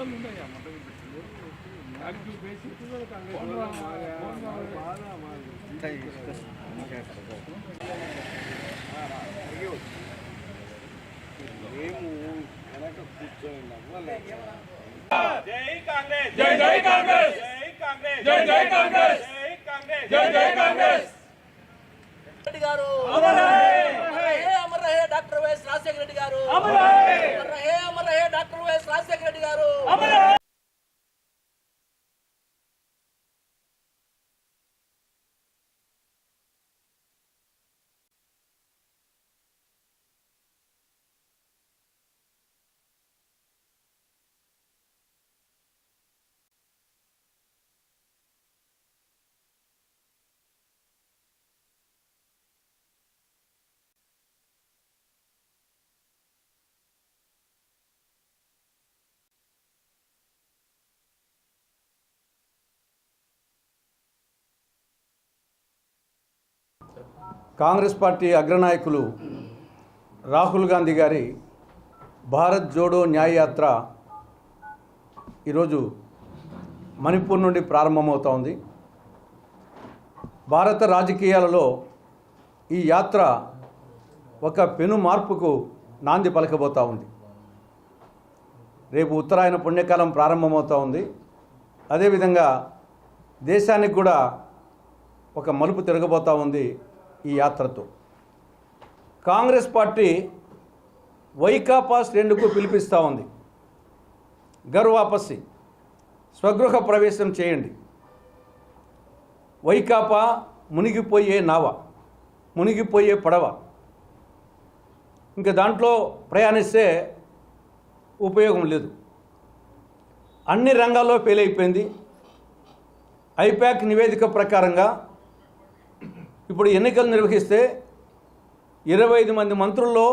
రోజులు ఉన్నాయా మొత్తం మేము వెనక నవ్వలేదు జై కాంగ్రెస్ జై జై కాంగ్రెస్! జై కాంగ్రెస్ జై జై కాంగ్రెస్! జై కాంగ్రెస్ జై జై కాంగ్రెస్ గారు అమర్ రహే! అమర్ రహే అమర్ రహే డాక్టర్ వైఎస్ రాజశేఖర రెడ్డి గారు. అమర్! అమర్ డాక్టర్ వైఎస్ రాజశేఖర రెడ్డి గారు. కాంగ్రెస్ పార్టీ అగ్రనాయకులు రాహుల్ గాంధీ గారి భారత్ జోడో న్యాయ యాత్ర ఈరోజు మణిపూర్ నుండి ప్రారంభమవుతా ఉంది. భారత రాజకీయాలలో ఈ యాత్ర ఒక పెను మార్పుకు నాంది పలకబోతూ ఉంది. రేపు ఉత్తరాయణ పుణ్యకాలం ప్రారంభమవుతూ ఉంది. అదేవిధంగా దేశానికి కూడా ఒక మలుపు తిరగబోతూ ఉంది. ఈ యాత్రతో. కాంగ్రెస్ పార్టీ వైకాపా శ్రేణుకు పిలిపిస్తూ ఉంది. గర్వాపసి స్వగృహ ప్రవేశం చేయండి. వైకాపా మునిగిపోయే నావ మునిగిపోయే పడవ. ఇంకా దాంట్లో ప్రయాణిస్తే ఉపయోగం లేదు. అన్ని రంగాల్లో ఫెయిల్ అయిపోయింది. ఐపాక్ నివేదిక ప్రకారంగా ఇప్పుడు ఎన్నికలు నిర్వహిస్తే ఇరవై ఐదు మంది మంత్రుల్లో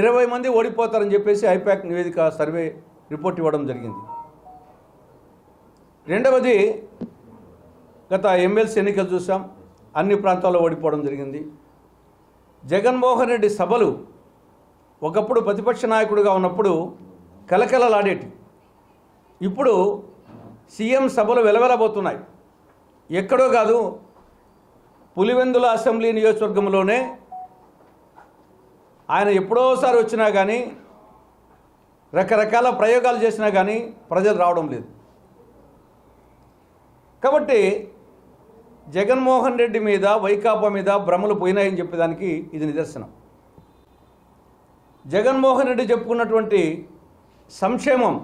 ఇరవై మంది ఓడిపోతారని చెప్పేసి ఐపాక్ నివేదిక సర్వే రిపోర్ట్ ఇవ్వడం జరిగింది. రెండవది గత ఎమ్మెల్సీ ఎన్నికలు చూసాం. అన్ని ప్రాంతాల్లో ఓడిపోవడం జరిగింది. జగన్మోహన్ రెడ్డి సభలు ఒకప్పుడు ప్రతిపక్ష నాయకుడిగా ఉన్నప్పుడు కలకలలాడేటి ఇప్పుడు సీఎం సభలు వెలవెలబోతున్నాయి. ఎక్కడో కాదు పులివెందుల అసెంబ్లీ నియోజకవర్గంలోనే ఆయన ఎప్పుడోసారి వచ్చినా కానీ రకరకాల ప్రయోగాలు చేసినా కానీ ప్రజలు రావడం లేదు. కాబట్టి జగన్మోహన్ రెడ్డి మీద వైకాపా మీద భ్రమలు పోయినాయని చెప్పేదానికి ఇది నిదర్శనం. జగన్మోహన్ రెడ్డి చెప్పుకున్నటువంటి సంక్షేమం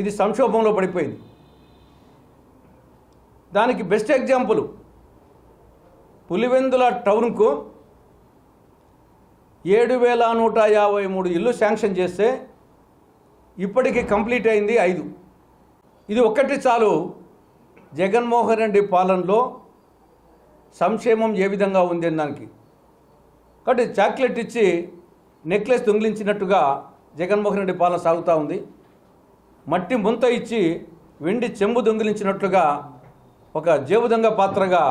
ఇది సంక్షోభంలో పడిపోయింది. దానికి బెస్ట్ ఎగ్జాంపుల్ పులివెందుల టౌన్కు ఏడు వేల నూట యాభై మూడు ఇల్లు శాంక్షన్ చేస్తే ఇప్పటికీ కంప్లీట్ అయింది ఐదు. ఇది ఒక్కటి చాలు. జగన్మోహన్ రెడ్డి పాలనలో సంక్షేమం ఏ విధంగా ఉంది దానికి. కాబట్టి చాక్లెట్ ఇచ్చి నెక్లెస్ దొంగిలించినట్టుగా జగన్మోహన్ రెడ్డి పాలన సాగుతూ ఉంది. మట్టి ముంత ఇచ్చి వెండి చెంబు దొంగిలించినట్లుగా ఒక జేబుదంగ పాత్రగా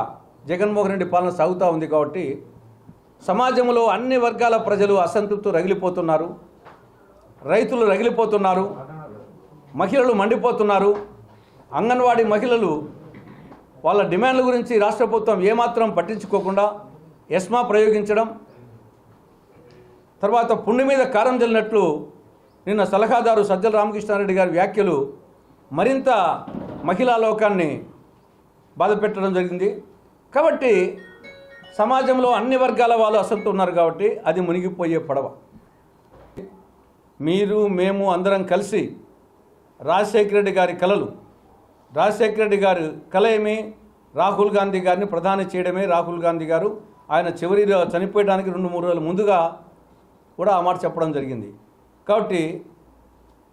జగన్మోహన్ రెడ్డి పాలన సాగుతూ ఉంది కాబట్టి సమాజంలో అన్ని వర్గాల ప్రజలు అసంతృప్తి రగిలిపోతున్నారు. రైతులు రగిలిపోతున్నారు. మహిళలు మండిపోతున్నారు. అంగన్వాడీ మహిళలు వాళ్ళ డిమాండ్ల గురించి రాష్ట్ర ప్రభుత్వం ఏమాత్రం పట్టించుకోకుండా ఎస్మా ప్రయోగించడం తర్వాత పుండి మీద కారం జల్లినట్లు నిన్న సలహాదారు సజ్జల రామకృష్ణారెడ్డి గారి వ్యాఖ్యలు మరింత మహిళా లోకాన్ని బాధపెట్టడం జరిగింది. కాబట్టి సమాజంలో అన్ని వర్గాల వాళ్ళు అసంతు ఉన్నారు కాబట్టి అది మునిగిపోయే పడవ. మీరు మేము అందరం కలిసి రాజశేఖర రెడ్డి గారి కలలు రాజశేఖర రెడ్డి గారి కల ఏమి? రాహుల్ గాంధీ గారిని ప్రధాని చేయడమే రాహుల్ గాంధీ గారు. ఆయన చివరి చనిపోయడానికి రెండు మూడు రోజుల ముందుగా కూడా ఆ మాట చెప్పడం జరిగింది. కాబట్టి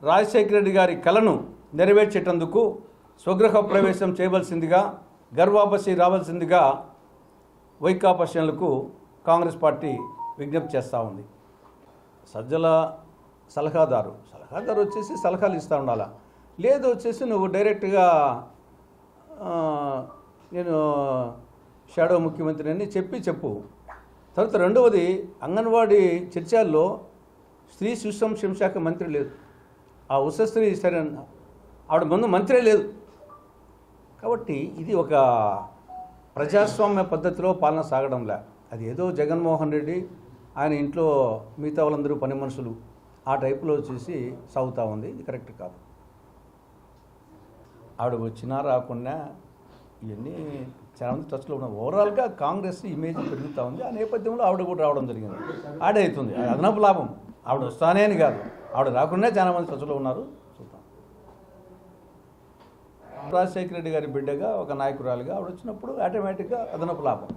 రాజశేఖర రెడ్డి గారి కలను నెరవేర్చేటందుకు స్వగృహ ప్రవేశం చేయవలసిందిగా గర్వాపసి రావాల్సిందిగా వైకాపా శ్రేణులకు కాంగ్రెస్ పార్టీ విజ్ఞప్తి చేస్తూ ఉంది. సజ్జల సలహాదారు సలహాదారు వచ్చేసి సలహాలు ఇస్తూ ఉండాలా? లేదు వచ్చేసి నువ్వు డైరెక్ట్గా నేను షాడో ముఖ్యమంత్రి అని చెప్పి చెప్పు. తర్వాత రెండవది అంగన్వాడీ చర్చల్లో స్త్రీ శిశు సంక్షేమ శాఖ మంత్రి లేదు. ఆ ఉషశ్రీ సరే ఆవిడ ముందు మంత్రే లేదు. కాబట్టి ఇది ఒక ప్రజాస్వామ్య పద్ధతిలో పాలన సాగడంలే. అది ఏదో జగన్మోహన్ రెడ్డి ఆయన ఇంట్లో మిగతా వాళ్ళందరూ పని మనుషులు ఆ టైపులో చూసి సాగుతూ ఉంది. ఇది కరెక్ట్ కాదు. ఆవిడ వచ్చినా రాకుండా ఇవన్నీ చాలా మంది టచ్లో ఉన్నారు ఓవరాల్గా కాంగ్రెస్ ఇమేజ్ పెరుగుతూ ఉంది. ఆ నేపథ్యంలో ఆవిడ కూడా రావడం జరిగింది. ఆడే అవుతుంది. అదనపు లాభం. ఆవిడ వస్తానే అని కాదు. ఆవిడ రాకుండా చాలా మంది టచ్లో ఉన్నారు. రాజశేఖర రెడ్డి గారి బిడ్డగా ఒక నాయకురాలిగా ఆవిడ వచ్చినప్పుడు ఆటోమేటిక్గా అదనపు లాభం.